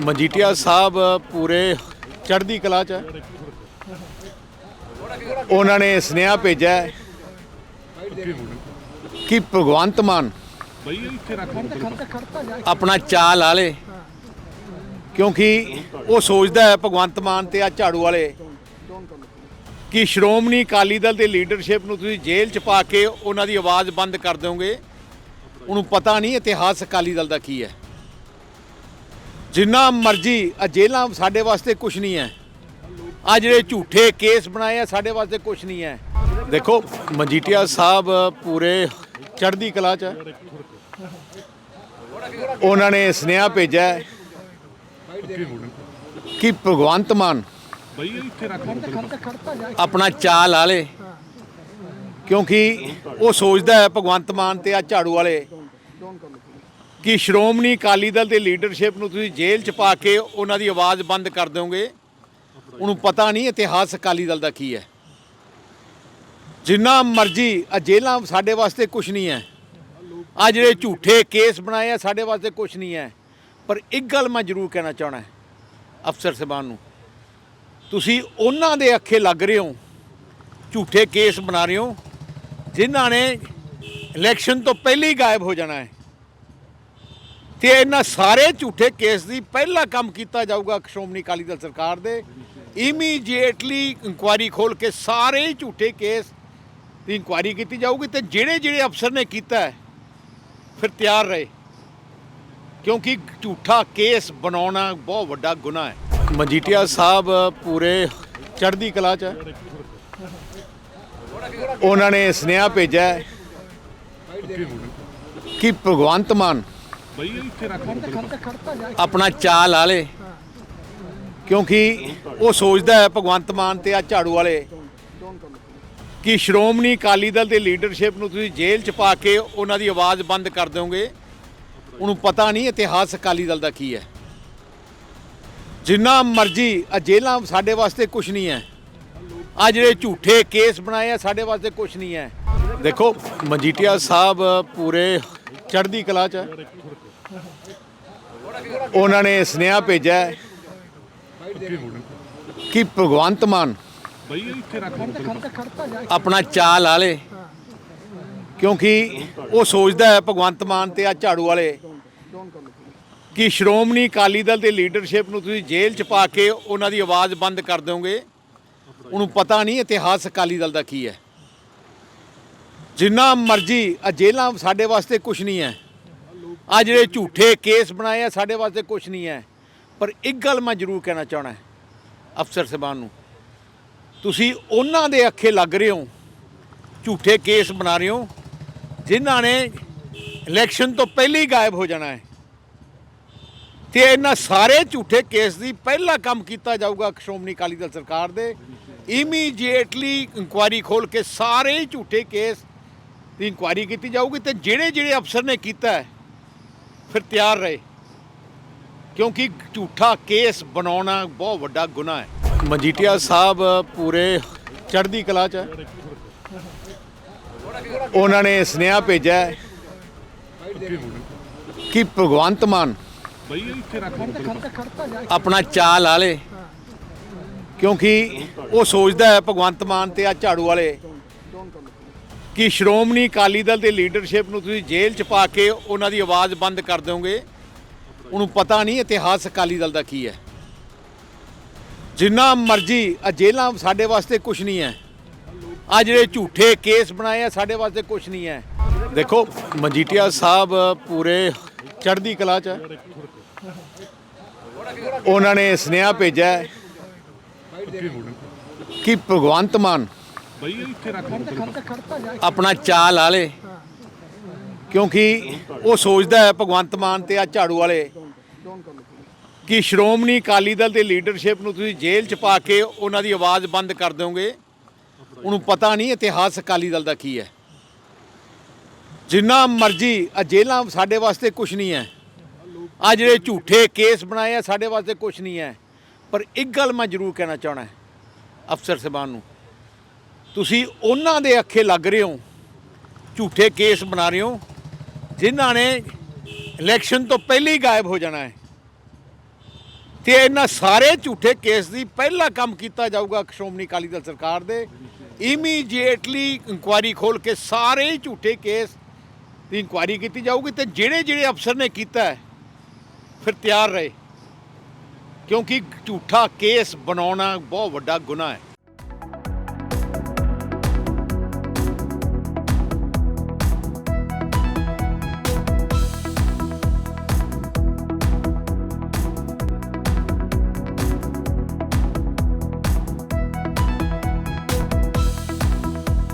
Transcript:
ਮਜੀਠੀਆ ਸਾਹਿਬ ਪੂਰੇ ਚੜ੍ਹਦੀ ਕਲਾ ਚ ਹੈ। ਉਹਨਾਂ ਨੇ ਸੁਨੇਹਾ ਭੇਜਿਆ ਹੈ ਕਿ ਭਗਵੰਤ ਮਾਨ ਆਪਣਾ ਚਾਲ ਆਲੇ ਕਿਉਂਕਿ ਉਹ ਸੋਚਦਾ ਹੈ ਭਗਵੰਤ ਮਾਨ ਤੇ ਆ ਝਾੜੂ ਵਾਲੇ ਕਿ ਸ਼੍ਰੋਮਣੀ ਅਕਾਲੀ ਦਲ ਦੇ ਲੀਡਰਸ਼ਿਪ ਨੂੰ ਤੁਸੀਂ ਜੇਲ੍ਹ ਚ ਪਾ ਕੇ ਉਹਨਾਂ ਦੀ ਆਵਾਜ਼ ਬੰਦ ਕਰ ਦਿਓਗੇ। ਉਹਨੂੰ ਪਤਾ ਨਹੀਂ ਇਤਿਹਾਸ ਅਕਾਲੀ ਦਲ ਦਾ ਕੀ ਹੈ। ਜਿੰਨਾ ਮਰਜ਼ੀ ਆ ਜੇਲ੍ਹਾਂ ਸਾਡੇ ਵਾਸਤੇ ਕੁਝ ਨਹੀਂ ਹੈ। ਆ ਜਿਹੜੇ ਝੂਠੇ ਕੇਸ ਬਣਾਏ ਆ, ਸਾਡੇ ਵਾਸਤੇ ਕੁਝ ਨਹੀਂ ਹੈ। ਦੇਖੋ, ਮਜੀਠੀਆ ਸਾਹਿਬ ਪੂਰੇ ਚੜ੍ਹਦੀ ਕਲਾ ਚ ਹੈ ਉਹਨਾਂ ਨੇ ਸੁਨੇਹਾ ਭੇਜਿਆ ਹੈ ਕਿ ਭਗਵੰਤ ਮਾਨ ਆਪਣਾ ਚਾਲ ਆਲੇ ਕਿਉਂਕਿ ਉਹ ਸੋਚਦਾ ਹੈ ਭਗਵੰਤ ਮਾਨ ਤੇ ਆ ਝਾੜੂ ਵਾਲੇ ਕਿ ਸ਼੍ਰੋਮਣੀ ਅਕਾਲੀ ਦਲ ਦੇ ਲੀਡਰਸ਼ਿਪ ਨੂੰ ਤੁਸੀਂ ਜੇਲ੍ਹ ਚ ਪਾ ਕੇ ਉਹਨਾਂ ਦੀ ਆਵਾਜ਼ ਬੰਦ ਕਰ ਦਿਓਗੇ? ਉਹਨੂੰ ਪਤਾ ਨਹੀਂ ਇਤਿਹਾਸ ਅਕਾਲੀ ਦਲ ਦਾ ਕੀ ਹੈ। ਜਿੰਨਾ ਮਰਜ਼ੀ ਆ ਜੇਲ੍ਹਾਂ ਸਾਡੇ ਵਾਸਤੇ ਕੁਝ ਨਹੀਂ ਹੈ। ਆ ਜਿਹੜੇ ਝੂਠੇ ਕੇਸ ਬਣਾਏ ਆ, ਸਾਡੇ ਵਾਸਤੇ ਕੁਝ ਨਹੀਂ ਹੈ। ਪਰ ਇੱਕ ਗੱਲ ਮੈਂ ਜ਼ਰੂਰ ਕਹਿਣਾ ਚਾਹਣਾ ਅਫਸਰ ਸਾਹਿਬਾਨ ਨੂੰ। ਤੁਸੀਂ ਉਹਨਾਂ ਦੇ ਅੱਖੇ ਲੱਗ ਰਹੇ ਹੋ, ਝੂਠੇ ਕੇਸ ਬਣਾ ਰਹੇ ਹੋ, ਜਿਨ੍ਹਾਂ ਨੇ ਇਲੈਕਸ਼ਨ ਤੋਂ ਪਹਿਲਾਂ ਹੀ ਗਾਇਬ ਹੋ ਜਾਣਾ ਹੈ। ਤੇ ਇਹਨਾਂ ਸਾਰੇ ਝੂਠੇ ਕੇਸ ਦੀ ਪਹਿਲਾ ਕੰਮ ਕੀਤਾ ਜਾਊਗਾ ਸ਼੍ਰੋਮਣੀ ਅਕਾਲੀ ਦਲ ਸਰਕਾਰ ਦੇ। ਇਮੀਡੀਏਟਲੀ ਇਨਕੁਆਇਰੀ ਖੋਲ ਕੇ ਸਾਰੇ ਹੀ ਝੂਠੇ ਕੇਸ ਦੀ ਇਨਕੁਆਇਰੀ ਕੀਤੀ ਜਾਊਗੀ ਤੇ ਜਿਹੜੇ ਜਿਹੜੇ ਅਫਸਰ ਨੇ ਕੀਤਾ ਹੈ, ਫਿਰ ਤਿਆਰ ਰਹੇ। ਕਿਉਂਕਿ ਝੂਠਾ ਕੇਸ ਬਣਾਉਣਾ ਬਹੁਤ ਵੱਡਾ ਗੁਨਾਹ ਹੈ। ਮਜੀਠੀਆ ਸਾਹਿਬ ਪੂਰੇ ਚੜ੍ਹਦੀ ਕਲਾ ਚ ਹੈ। ਉਹਨਾਂ ਨੇ ਸੁਨੇਹਾ ਭੇਜਿਆ ਕਿ ਭਗਵੰਤ ਮਾਨ ਆਪਣਾ ਚਾਲ ਆਲੇ ਕਿਉਂਕਿ ਉਹ ਸੋਚਦਾ ਹੈ ਭਗਵੰਤ ਮਾਨ ਤੇ ਆ ਝਾੜੂ ਵਾਲੇ ਕਿ ਸ਼੍ਰੋਮਣੀ ਅਕਾਲੀ ਦਲ ਦੇ ਲੀਡਰਸ਼ਿਪ ਨੂੰ ਤੁਸੀਂ ਜੇਲ੍ਹ ਚ ਪਾ ਕੇ ਉਹਨਾਂ ਦੀ ਆਵਾਜ਼ ਬੰਦ ਕਰ ਦਿਓਗੇ। ਉਹਨੂੰ ਪਤਾ ਨਹੀਂ ਇਤਿਹਾਸ ਅਕਾਲੀ ਦਲ ਦਾ ਕੀ ਹੈ। ਜਿੰਨਾ ਮਰਜ਼ੀ ਆ ਜੇਲ੍ਹਾਂ ਸਾਡੇ ਵਾਸਤੇ ਕੁਝ ਨਹੀਂ ਹੈ। ਆ ਜਿਹੜੇ ਝੂਠੇ ਕੇਸ ਬਣਾਏ ਆ ਸਾਡੇ ਵਾਸਤੇ ਕੁਝ ਨਹੀਂ ਹੈ। ਦੇਖੋ ਮਜੀਠੀਆ ਸਾਹਿਬ ਪੂਰੇ ਚੜ੍ਹਦੀ ਕਲਾ ਚ ਹੈ ਉਹਨਾਂ ਨੇ ਸੁਨੇਹਾ ਭੇਜਿਆ ਹੈ ਕਿ ਭਗਵੰਤ ਮਾਨ ਆਪਣਾ ਚਾਲ ਆਲੇ, ਕਿਉਂਕਿ ਉਹ ਸੋਚਦਾ ਹੈ ਭਗਵੰਤ ਮਾਨ ਤੇ ਆ ਝਾੜੂ ਵਾਲੇ ਕਿ ਸ਼੍ਰੋਮਣੀ ਅਕਾਲੀ ਦਲ ਦੇ ਲੀਡਰਸ਼ਿਪ ਨੂੰ ਤੁਸੀਂ ਜੇਲ੍ਹ ਚ ਪਾ ਕੇ ਉਹਨਾਂ ਦੀ ਆਵਾਜ਼ ਬੰਦ ਕਰ ਦਿਓਗੇ। ਉਹਨੂੰ ਪਤਾ ਨਹੀਂ ਇਤਿਹਾਸ ਅਕਾਲੀ ਦਲ ਦਾ ਕੀ ਹੈ। ਜਿੰਨਾ ਮਰਜ਼ੀ ਆ ਜੇਲ੍ਹਾਂ ਸਾਡੇ ਵਾਸਤੇ ਕੁਝ ਨਹੀਂ ਹੈ। ਆ ਜਿਹੜੇ ਝੂਠੇ ਕੇਸ ਬਣਾਏ ਆ, ਸਾਡੇ ਵਾਸਤੇ ਕੁਝ ਨਹੀਂ ਹੈ। ਪਰ ਇੱਕ ਗੱਲ ਮੈਂ ਜ਼ਰੂਰ ਕਹਿਣਾ ਚਾਹਣਾ ਅਫਸਰ ਸਾਹਿਬਾਨ ਨੂੰ। ਤੁਸੀਂ ਉਹਨਾਂ ਦੇ ਅੱਖੇ ਲੱਗ ਰਹੇ ਹੋ, ਝੂਠੇ ਕੇਸ ਬਣਾ ਰਹੇ ਹੋ, ਜਿਨ੍ਹਾਂ ਨੇ ਇਲੈਕਸ਼ਨ ਤੋਂ ਪਹਿਲਾਂ ਹੀ ਗਾਇਬ ਹੋ ਜਾਣਾ ਹੈ। ਤੇ ਇਹਨਾਂ ਸਾਰੇ ਝੂਠੇ ਕੇਸ ਦੀ ਪਹਿਲਾ ਕੰਮ ਕੀਤਾ ਜਾਊਗਾ ਸ਼੍ਰੋਮਣੀ ਅਕਾਲੀ ਦਲ ਸਰਕਾਰ ਦੇ। ਇਮੀਡੀਏਟਲੀ ਇਨਕੁਆਇਰੀ ਖੋਲ ਕੇ ਸਾਰੇ ਹੀ ਝੂਠੇ ਕੇਸ ਦੀ ਇਨਕੁਆਇਰੀ ਕੀਤੀ ਜਾਊਗੀ ਤੇ ਜਿਹੜੇ ਜਿਹੜੇ ਅਫਸਰ ਨੇ ਕੀਤਾ ਹੈ, ਫਿਰ ਤਿਆਰ ਰਹੇ। ਕਿਉਂਕਿ ਝੂਠਾ ਕੇਸ ਬਣਾਉਣਾ ਬਹੁਤ ਵੱਡਾ ਗੁਨਾਹ ਹੈ। ਮਜੀਠੀਆ ਸਾਹਿਬ ਪੂਰੇ ਚੜ੍ਹਦੀ ਕਲਾ ਚ ਹੈ। ਉਹਨਾਂ ਨੇ ਸੁਨੇਹਾ ਭੇਜਿਆ ਕਿ ਭਗਵੰਤ ਮਾਨ ਆਪਣਾ ਚਾਲ ਆਲੇ ਕਿਉਂਕਿ ਉਹ ਸੋਚਦਾ ਹੈ ਭਗਵੰਤ ਮਾਨ ਤੇ ਆ ਝਾੜੂ ਵਾਲੇ ਕਿ ਸ਼੍ਰੋਮਣੀ ਅਕਾਲੀ ਦਲ ਦੇ ਲੀਡਰਸ਼ਿਪ ਨੂੰ ਤੁਸੀਂ ਜੇਲ੍ਹ ਚ ਪਾ ਕੇ ਉਹਨਾਂ ਦੀ ਆਵਾਜ਼ ਬੰਦ ਕਰ ਦਿਓਗੇ? ਉਹਨੂੰ ਪਤਾ ਨਹੀਂ ਇਤਿਹਾਸ ਅਕਾਲੀ ਦਲ ਦਾ ਕੀ ਹੈ। ਜਿੰਨਾ ਮਰਜ਼ੀ ਆ ਜੇਲ੍ਹਾਂ ਸਾਡੇ ਵਾਸਤੇ ਕੁਝ ਨਹੀਂ ਹੈ। ਆ ਜਿਹੜੇ ਝੂਠੇ ਕੇਸ ਬਣਾਏ ਆ, ਸਾਡੇ ਵਾਸਤੇ ਕੁਝ ਨਹੀਂ ਹੈ। ਦੇਖੋ, ਮਜੀਠੀਆ ਸਾਹਿਬ ਪੂਰੇ ਚੜ੍ਹਦੀ ਕਲਾ ਚ ਉਹਨਾਂ ਨੇ ਸੁਨੇਹਾ ਭੇਜਿਆ ਕਿ ਭਗਵੰਤ ਮਾਨ ਆਪਣਾ ਚਾਲ ਆਲੇ ਕਿਉਂਕਿ ਉਹ ਸੋਚਦਾ ਹੈ ਭਗਵੰਤ ਮਾਨ ਤੇ ਆ ਝਾੜੂ ਵਾਲੇ ਕਿ ਸ਼੍ਰੋਮਣੀ ਅਕਾਲੀ ਦਲ ਦੇ ਲੀਡਰਸ਼ਿਪ ਨੂੰ ਤੁਸੀਂ ਜੇਲ੍ਹ ਚ ਪਾ ਕੇ ਉਹਨਾਂ ਦੀ ਆਵਾਜ਼ ਬੰਦ ਕਰ ਦਿਓਗੇ। ਉਹਨੂੰ ਪਤਾ ਨਹੀਂ ਇਤਿਹਾਸ ਅਕਾਲੀ ਦਲ ਦਾ ਕੀ ਹੈ। ਜਿੰਨਾ ਮਰਜ਼ੀ ਆ ਜੇਲ੍ਹਾਂ ਸਾਡੇ ਵਾਸਤੇ ਕੁਝ ਨਹੀਂ ਹੈ। ਆ ਜਿਹੜੇ ਝੂਠੇ ਕੇਸ ਬਣਾਏ ਆ, ਸਾਡੇ ਵਾਸਤੇ ਕੁਝ ਨਹੀਂ ਹੈ। ਪਰ ਇੱਕ ਗੱਲ ਮੈਂ ਜ਼ਰੂਰ ਕਹਿਣਾ ਚਾਹਣਾ ਅਫਸਰ ਸਾਹਿਬਾਨ ਨੂੰ। ਤੁਸੀਂ ਉਹਨਾਂ ਦੇ ਅੱਖੇ ਲੱਗ ਰਹੇ ਹੋ, ਝੂਠੇ ਕੇਸ ਬਣਾ ਰਹੇ ਹੋ, ਜਿਨ੍ਹਾਂ ਨੇ ਇਲੈਕਸ਼ਨ ਤੋਂ ਪਹਿਲਾਂ ਹੀ ਗਾਇਬ ਹੋ ਜਾਣਾ ਹੈ। ਤੇ ਇਹਨਾਂ ਸਾਰੇ ਝੂਠੇ ਕੇਸ ਦੀ ਪਹਿਲਾ ਕੰਮ ਕੀਤਾ ਜਾਊਗਾ ਸ਼੍ਰੋਮਣੀ ਅਕਾਲੀ ਦਲ ਸਰਕਾਰ ਦੇ। ਇਮੀਡੀਏਟਲੀ ਇਨਕੁਆਇਰੀ ਖੋਲ ਕੇ ਸਾਰੇ ਹੀ ਝੂਠੇ ਕੇਸ ਦੀ ਇਨਕੁਆਇਰੀ ਕੀਤੀ ਜਾਊਗੀ ਤੇ ਜਿਹੜੇ ਜਿਹੜੇ ਅਫਸਰ ਨੇ ਕੀਤਾ ਫਿਰ ਤਿਆਰ ਰਹੇ। ਕਿਉਂਕਿ ਝੂਠਾ ਕੇਸ ਬਣਾਉਣਾ ਬਹੁਤ ਵੱਡਾ ਗੁਨਾਹ ਹੈ।